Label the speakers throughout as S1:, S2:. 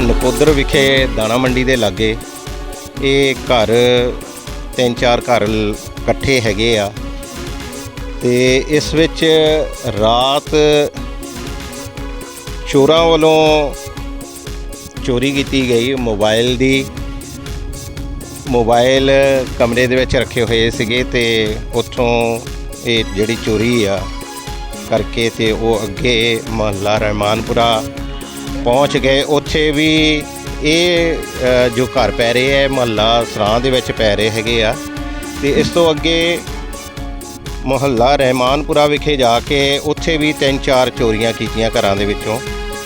S1: ਨਕੋਦਰ ਵਿਖੇ ਦਾਣਾ ਮੰਡੀ ਦੇ ਲਾਗੇ ਇਹ ਘਰ, ਤਿੰਨ ਚਾਰ ਘਰ ਇਕੱਠੇ ਹੈਗੇ ਆ। ਤੇ ਇਸ ਵਿੱਚ ਰਾਤ ਚੋਰਾਂ ਵੱਲੋਂ ਚੋਰੀ ਕੀਤੀ ਗਈ। ਮੋਬਾਈਲ ਦੀ, ਮੋਬਾਈਲ ਕਮਰੇ ਦੇ ਵਿੱਚ ਰੱਖੇ ਹੋਏ ਸੀਗੇ ਤੇ ਉੱਥੋਂ ਇਹ ਜਿਹੜੀ ਚੋਰੀ ਆ ਕਰਕੇ ਤੇ ਉਹ ਅੱਗੇ ਮਹੱਲਾ ਰਹਿਮਾਨਪੁਰਾ ਪਹੁੰਚ ਗਏ। ਉੱਥੇ ਵੀ ਇਹ ਅ, ਜੋ ਘਰ ਪੈ ਰਹੇ ਹੈ ਮਹੱਲਾ ਸਰਾਂ ਦੇ ਵਿੱਚ ਪੈ ਰਹੇ ਹੈਗੇ ਆ। ਤੇ ਇਸ ਤੋਂ ਅੱਗੇ ਮੁਹੱਲਾ ਰਹਿਮਾਨਪੁਰਾ ਵਿਖੇ ਜਾ ਕੇ ਉੱਥੇ ਵੀ ਤਿੰਨ ਚਾਰ ਚੋਰੀਆਂ ਕੀਤੀਆਂ ਘਰਾਂ ਦੇ ਵਿੱਚੋਂ।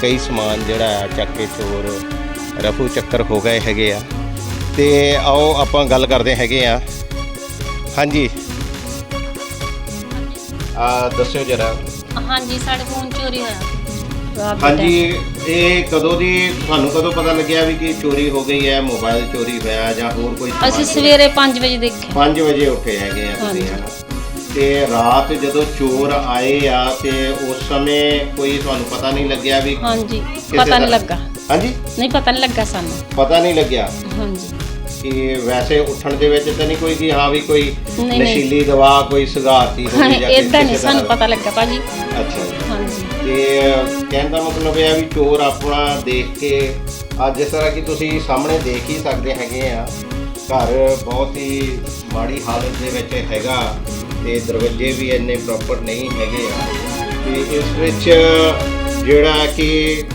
S1: ਕਈ ਸਮਾਨ ਜਿਹੜਾ ਹੈ ਚੱਕ ਕੇ ਚੋਰ ਰਫੂ ਚੱਕਰ ਹੋ ਗਏ ਹੈਗੇ ਆ। ਤੇ ਆਓ ਆਪਾਂ ਗੱਲ ਕਰਦੇ ਹੈਗੇ ਆ। ਹਾਂਜੀ। ਆ ਦੱਸਿਓ ਜਰਾ।
S2: ਹਾਂਜੀ ਸਾਡੇ ਫੋਨ ਚੋਰੀ ਹੋਇਆ। ਰਾਤ ਦੇ
S1: ਹਾਂਜੀ ਇਹ ਕਦੋਂ ਦੀ ਤੁਹਾਨੂੰ ਕਦੋਂ ਪਤਾ ਲੱਗਿਆ ਵੀ ਕਿ ਚੋਰੀ ਹੋ ਗਈ ਹੈ ਮੋਬਾਈਲ ਚੋਰੀ ਹੋਇਆ ਜਾਂ ਹੋਰ ਕੋਈ।
S2: ਅਸੀਂ ਸਵੇਰੇ 5 ਵਜੇ ਦੇਖਿਆ
S1: 5 ਵਜੇ ਉੱਠੇ ਹੈਗੇ ਆ ਤੁਸੀਂ। ਹਨਾ ਤੇ ਰਾਤ ਜਦੋਂ ਚੋਰ ਆਏ ਆ ਤੇ ਉਸ ਸਮੇਂ ਕੋਈ ਤੁਹਾਨੂੰ ਪਤਾ ਨਹੀਂ ਲੱਗਿਆ ਵੀ
S2: ਹਾਂਜੀ ਪਤਾ ਨਹੀਂ
S1: ਤਰ੍ਹਾਂ?
S2: ਲੱਗਾ
S1: ਹਾਂਜੀ
S2: ਨਹੀਂ ਪਤਾ ਨਹੀਂ ਲੱਗਾ ਸਾਨੂੰ
S1: ਪਤਾ ਨਹੀਂ ਲੱਗਿਆ
S2: ਹਾਂਜੀ
S1: ਕਿ ਵੈਸੇ ਉੱਠਣ ਦੇ ਵਿੱਚ ਤਾਂ ਨਹੀਂ ਕੋਈ ਕਿ ਹਾਂ ਵੀ ਕੋਈ
S2: ਨਹੀਂ, ਨਹੀਂ।
S1: ਨਸ਼ੀਲੀ ਦਵਾ ਕੋਈ ਸੁਗਾਤੀ ਹੋਈ ਜਾਂ
S2: ਇਦਾਂ ਨਹੀਂ
S1: ਕਿਸੇ
S2: ਸਾਨੂੰ
S1: ਤਰ੍ਹਾਂ
S2: ਪਤਾ ਲੱਗਾ ਭਾਜੀ।
S1: ਅੱਛਾ ਜੀ।
S2: ਹਾਂਜੀ
S1: ਤੇ ਕਹਿਣ ਦਾ ਮਤਲਬ ਇਹ ਆ ਵੀ ਚੋਰ ਆਪਣਾ ਦੇਖ ਕੇ ਅੱਜ ਜਿਸ ਤਰ੍ਹਾਂ ਕਿ ਤੁਸੀਂ ਸਾਹਮਣੇ ਦੇਖ ਹੀ ਸਕਦੇ ਹੈਗੇ ਆ, ਘਰ ਬਹੁਤ ਹੀ ਮਾੜੀ ਹਾਲਤ ਦੇ ਵਿੱਚ ਹੈਗਾ ਤੇ ਦਰਵਾਜ਼ੇ ਵੀ ਇੰਨੇ ਪ੍ਰੋਪਰ ਨਹੀਂ ਹੈਗੇ ਆ। ਤੇ ਇਸ ਵਿੱਚ ਜਿਹੜਾ ਕਿ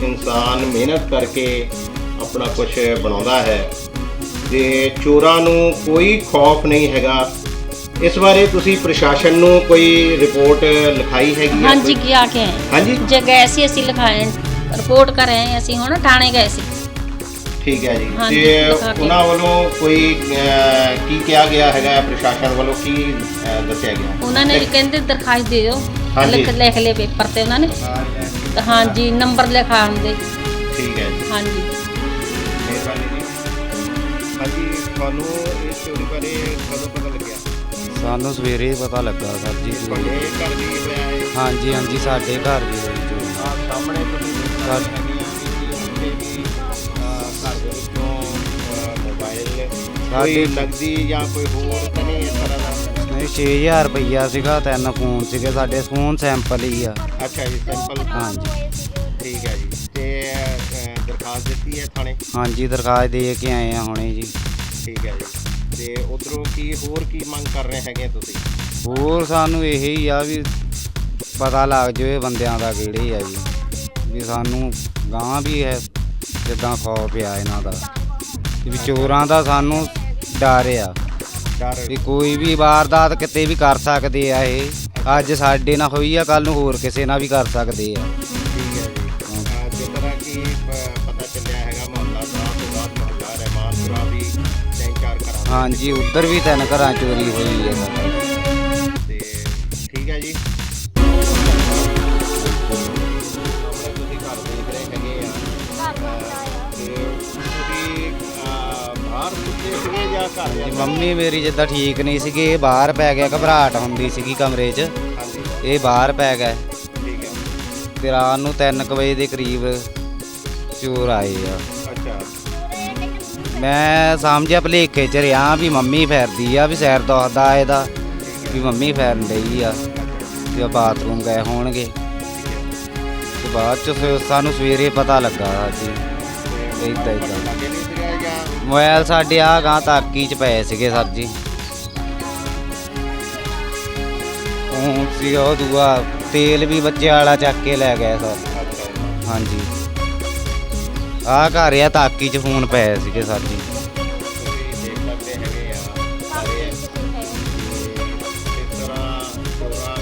S1: ਇਨਸਾਨ ਮਿਹਨਤ ਕਰਕੇ ਆਪਣਾ ਕੁਝ ਬਣਾਉਂਦਾ ਹੈ, ਤੇ ਚੋਰਾਂ ਨੂੰ ਕੋਈ ਖੌਫ ਨਹੀਂ ਹੈਗਾ। ਇਸ ਬਾਰੇ ਤੁਸੀਂ ਪ੍ਰਸ਼ਾਸਨ ਨੂੰ ਕੋਈ ਰਿਪੋਰਟ ਲਿਖਾਈ ਹੈਗੀ ਆ
S2: ਹਾਂਜੀ? ਕੀ ਆ ਕੇ ਆਏ
S1: ਹਾਂਜੀ?
S2: ਜੇ ਗਏ ਸੀ ਅਸੀਂ ਲਿਖਾਏ ਰਿਪੋਰਟ ਕਰ ਆਏ ਅਸੀਂ ਹੁਣ ਥਾਣੇ ਗਏ ਸੀ।
S1: ਠੀਕ ਹੈ ਜੀ।
S2: ਹਾਂਜੀ,
S1: ਤੇ
S2: ਲਿਖਾ ਕੇ।
S1: ਉਹਨਾਂ ਵੱਲੋਂ ਕੋਈ ਅਹ, ਕੀ ਕਿਹਾ ਗਿਆ ਹੈਗਾ ਹੈ ਪ੍ਰਸ਼ਾਸਨ ਵੱਲੋਂ? ਕੀ ਅਹ, ਦੱਸਿਆ ਗਿਆ?
S2: ਉਹਨਾਂ ਨੇ ਵੀ ਕਹਿੰਦੇ ਦਰਖਾਸਤ ਦੇ ਦਿਓ।
S1: ਹਾਂਜੀ।
S2: ਲਿਖ ਲਿਖ ਲਏ ਪੇਪਰ ਤੇ ਉਹਨਾਂ ਨੇ। ਹਾਂਜੀ ਨੰਬਰ ਲਿਖਾ ਹੁੰਦੇ
S1: ਠੀਕ ਹੈ ਜੀ।
S2: ਹਾਂਜੀ।
S1: ਮਿਹਰਬਾਨੀ ਜੀ। ਹਾਂਜੀ ਤੁਹਾਨੂੰ ਇਸ ਚੋਰੀ ਬਾਰੇ ਕਦੋਂ ਪਤਾ ਲੱਗਿਆ?
S3: ਸਾਨੂੰ ਸਵੇਰੇ ਪਤਾ ਲੱਗਾ ਸਰ ਜੀ।
S1: ਤੁਹਾਡੇ ਘਰ ਵੀ ਹੋਇਆ ਹੈ।
S3: ਹਾਂਜੀ ਹਾਂਜੀ ਸਾਡੇ ਘਰ ਵੀ ਹੋਈ
S1: ਆਹ ਸਾਹਮਣੇ ਤੁਸੀਂ ਦੇਖ
S3: ਘਰ-
S1: ਸਕਦੇ ਹੈਗੇ ਆ ਕਿ ਉੱਥੇ ਵੀ ਅਹ, ਘਰ ਦੇ ਵਿੱਚੋਂ ਅਹ, ਮੋਬਾਈਲ ਕੋਈ
S3: ਸਾਡੇ-
S1: ਨਗਦੀ ਜਾਂ ਕੋਈ ਹੋਰ ਤਾਂ ਨਹੀਂ ਇਸ ਤਰ੍ਹਾਂ ਦਾ?
S3: ਨਹੀਂ 6000 ਰੁਪਈਆ ਸੀਗਾ ਤਿੰਨ ਫੋਨ ਸੀਗੇ ਸਾਡੇ ਫੋਨ ਸੈਂਪਲ ਹੀ ਆ।
S1: ਅੱਛਾ ਜੀ ਸਿੰਪਲ
S3: ਹਾਂਜੀ।
S1: ਠੀਕ ਹੈ ਜੀ। ਤੇ ਅਹ, ਦਰਖਾਸਤ ਦਿੱਤੀ ਹੈ ਥਾਣੇ?
S3: ਹਾਂਜੀ ਦਰਖਾਸਤ ਦੇ ਕੇ ਆਏ ਆ ਹੁਣੇ ਜੀ।
S1: ਠੀਕ ਹੈ ਜੀ। ਤੇ ਉਧਰੋਂ ਕੀ ਹੋਰ ਕੀ ਮੰਗ ਕਰ ਰਹੇ ਹੈਗੇ ਤੁਸੀਂ?
S3: ਹੋਰ ਸਾਨੂੰ ਇਹ ਹੀ ਆ ਵੀ ਪਤਾ ਲੱਗ ਜਾਵੇ ਬੰਦਿਆਂ ਦਾ ਕਿਹੜੇ ਆ ਜੀ। ਵੀ ਸਾਨੂੰ ਗਾਂ ਵੀ ਹੈ ਜਿੱਦਾਂ ਖੌਫ ਪਿਆ ਇਹਨਾਂ ਦਾ। ਵੀ ਚੋਰਾਂ ਦਾ ਸਾਨੂੰ ਡਰ ਆ।
S1: ਡਰ।
S3: ਵੀ ਕੋਈ ਵੀ ਵਾਰਦਾਤ ਕਿਤੇ ਵੀ ਕਰ ਸਕਦੇ ਆ ਇਹ। ਅੱਜ ਸਾਡੇ ਨਾਲ ਹੋਈ ਆ ਕੱਲ ਨੂੰ ਹੋਰ ਕਿਸੇ ਨਾਲ ਵੀ ਕਰ ਸਕਦੇ ਆ। ਹਾਂਜੀ ਉੱਧਰ ਵੀ ਤਿੰਨ ਘਰਾਂ ਚੋਰੀ ਹੋਈ ਹੈ।
S1: ਤੇ ਠੀਕ ਹੈ ਜੀ। ਆਪਣੇ ਤੁਸੀਂ ਘਰ ਦੇਖ ਰਹੇ ਹੈਗੇ ਆ ਅਹ, ਤੇ ਤੁਸੀਂ ਅਹ, ਬਾਹਰ ਸੁੱਤੇ ਸੀਗੇ ਜਾਂ ਘਰ ਦੇ
S3: ਜੀ
S1: ਅੰਦਰ?
S3: ਮੰਮੀ ਮੇਰੀ ਜਿੱਦਾਂ ਠੀਕ ਨਹੀਂ ਸੀਗੀ ਇਹ ਬਾਹਰ ਪੈ ਗਿਆ ਘਬਰਾਹਟ ਹੁੰਦੀ ਸੀਗੀ ਕਮਰੇ 'ਚ।
S1: ਹਾਂਜੀ
S3: ਇਹ ਬਾਹਰ ਪੈ ਗਿਆ।
S1: ਠੀਕ ਹੈ।
S3: ਤੇ ਰਾਤ ਨੂੰ 3 ਵਜੇ ਦੇ ਕਰੀਬ ਚੋਰ ਆਏ ਆ। ਮੈਂ ਸਮਝਿਆ ਭਲੇਖੇ 'ਚ ਰਿਆਂ ਵੀ ਮੰਮੀ ਫੇਰਦੀ ਆ, ਵੀ ਸੈਰ ਦੁਖਦਾ ਇਹਦਾ, ਵੀ ਮੰਮੀ ਫੇਰਨ ਡਈ ਆ ਤੇ ਉਹ ਬਾਥਰੂਮ ਗਏ ਹੋਣਗੇ। ਤੇ ਬਾਅਦ ਚ ਫਿਰ ਸਾਨੂੰ ਸਵੇਰੇ ਪਤਾ ਲੱਗਾ ਜੀ, ਏਦਾਂ ਏਦਾਂ।
S1: ਲੱਗੇ
S3: ਮੋਬਾਈਲ ਸਾਡੇ ਆ ਗਾਂ ਤਾਕੀ ਚ ਪਏ ਸੀਗੇ ਸਰ ਜੀ। ਉਹ ਸੀ ਉਹ ਦੂਆ, ਤੇਲ ਵੀ ਬੱਚੇ ਵਾਲਾ ਚੱਕ ਕੇ ਲੈ ਗਏ ਸਰ। ਹਾਂਜੀ। ਆ ਘਰ ਆ, ਤਾਕੀ ਚ ਫੋਨ ਪਏ ਸੀਗੇ ਸਰ
S1: ਦੇਖ ਸਕਦੇ ਹੈਗੇ ਆ। ਸਾਰੇ। ਇਸ ਤਰ੍ਹਾਂ ਚੋਰਾਂ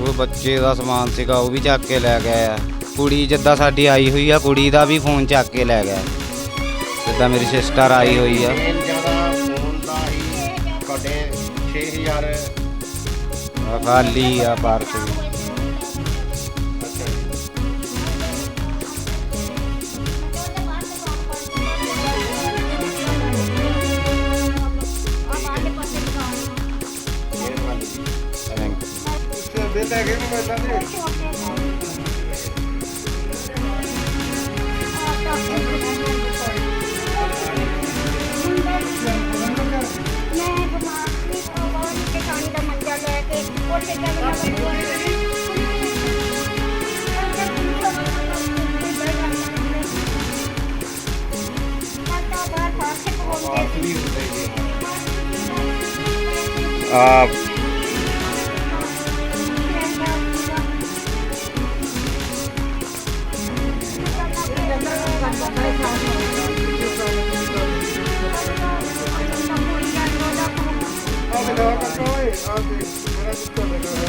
S1: ਉਹ
S3: ਬੱਚੇ ਦਾ ਸਮਾਨ ਸੀਗਾ ਉਹ ਵੀ ਚੱਕ ਕੇ ਲੈ ਗਏ ਆ। ਕੁੜੀ ਜਿੱਦਾਂ ਸਾਡੀ ਆਈ ਹੋਈ ਆ ਕੁੜੀ ਦਾ ਵੀ ਫੋਨ ਚੱਕ ਕੇ ਲੈ ਗਏ। ਜਿੱਦਾਂ ਮੇਰੀ ਸਿਸਟਰ ਆਈ ਹੋਈ ਆ।
S1: ਮੇਨ ਜ਼ਿਆਦਾ ਫੋਨ ਦਾ ਹੀ ਤੁਹਾਡੇ 6000
S3: ਆਹ ਖਾਲੀ ਆ ਪਾਰਕ ਵੀ
S4: ਮੈਂ ਬਿਮਾਰ ਸੀ ਉਹ ਨੀਚੇ ਖਾਣੀ ਦਾ ਮੰਜਾ ਲੈ ਕੇ ਉੱਥੇ ਕਹਿੰਦਾ
S1: ਆ
S4: Thank you.